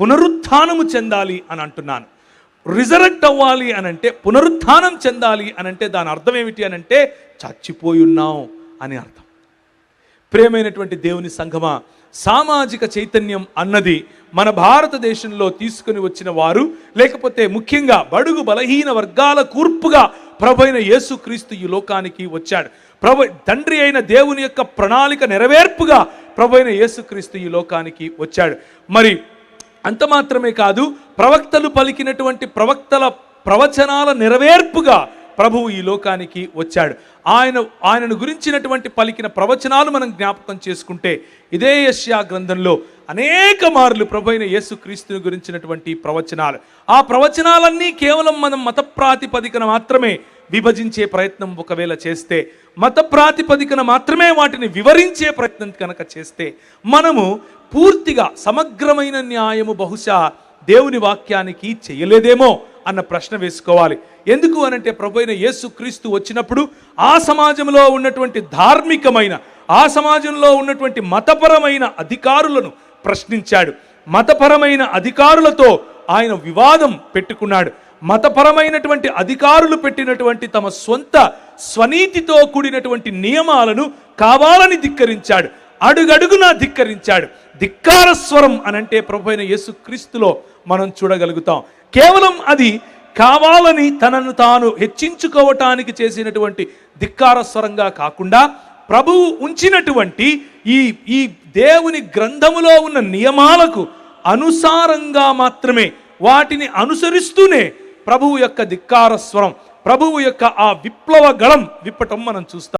పునరుత్థానము చెందాలి అని అంటున్నాను. రిజరెక్ట్ అవ్వాలి అనంటే అంటే పునరుత్థానం చెందాలి అనంటే దాని అర్థం ఏమిటి అని అంటే చచ్చిపోయి ఉన్నాం అని అర్థం. ప్రేమైనటువంటి దేవుని సంఘమా సామాజిక చైతన్యం అన్నది మన భారతదేశంలో తీసుకుని వచ్చిన వారు లేకపోతే ముఖ్యంగా బడుగు బలహీన వర్గాల కూర్పుగా ప్రభైన యేసుక్రీస్తు ఈ లోకానికి వచ్చాడు. ప్రభు తండ్రి అయిన దేవుని యొక్క ప్రణాళిక నెరవేర్పుగా ప్రభైన యేసుక్రీస్తు ఈ లోకానికి వచ్చాడు. మరి అంత మాత్రమే కాదు ప్రవక్తలు పలికినటువంటి ప్రవక్తల ప్రవచనాల నెరవేర్పుగా ప్రభువు ఈ లోకానికి వచ్చాడు. ఆయన ఆయనను గురించినటువంటి పలికిన ప్రవచనాలు మనం జ్ఞాపకం చేసుకుంటే ఇదే యశ్యా గ్రంథంలో అనేక మార్లు ప్రభు అయిన యేసుక్రీస్తుని గురించినటువంటి ప్రవచనాలు. ఆ ప్రవచనాలన్నీ కేవలం మనం మత ప్రాతిపదికన మాత్రమే విభజించే ప్రయత్నం ఒకవేళ చేస్తే మత ప్రాతిపదికన మాత్రమే వాటిని వివరించే ప్రయత్నం కనుక చేస్తే మనము పూర్తిగా సమగ్రమైన న్యాయము బహుశా దేవుని వాక్యానికి చేయలేదేమో. అన్న ప్రశ్న వేసుకోవాలి. ఎందుకు అనంటే ప్రభు అయిన యేసుక్రీస్తు వచ్చినప్పుడు ఆ సమాజంలో ఉన్నటువంటి ధార్మికమైన ఆ సమాజంలో ఉన్నటువంటి మతపరమైన అధికారులను ప్రశ్నించాడు. మతపరమైన అధికారులతో ఆయన వివాదం పెట్టుకున్నాడు. మతపరమైనటువంటి అధికారులు పెట్టినటువంటి తమ సొంత స్వనీతితో కూడినటువంటి నియమాలను కావాలని ధిక్కరించాడు. అడుగడుగునా ధిక్కరించాడు. ధిక్కార స్వరం అనంటే ప్రభు అయిన యేసుక్రీస్తులో మనం చూడగలుగుతాం. కేవలం అది కావాలని తనను తాను హెచ్చించుకోవటానికి చేసినటువంటి ధిక్కార స్వరంగా కాకుండా ప్రభువు ఉంచినటువంటి ఈ ఈ దేవుని గ్రంథములో ఉన్న నియమాలకు అనుసారంగా మాత్రమే వాటిని అనుసరిస్తూనే ప్రభువు యొక్క ధిక్కార స్వరం ప్రభువు యొక్క ఆ విప్లవ గళం విప్పటం మనం చూస్తాం.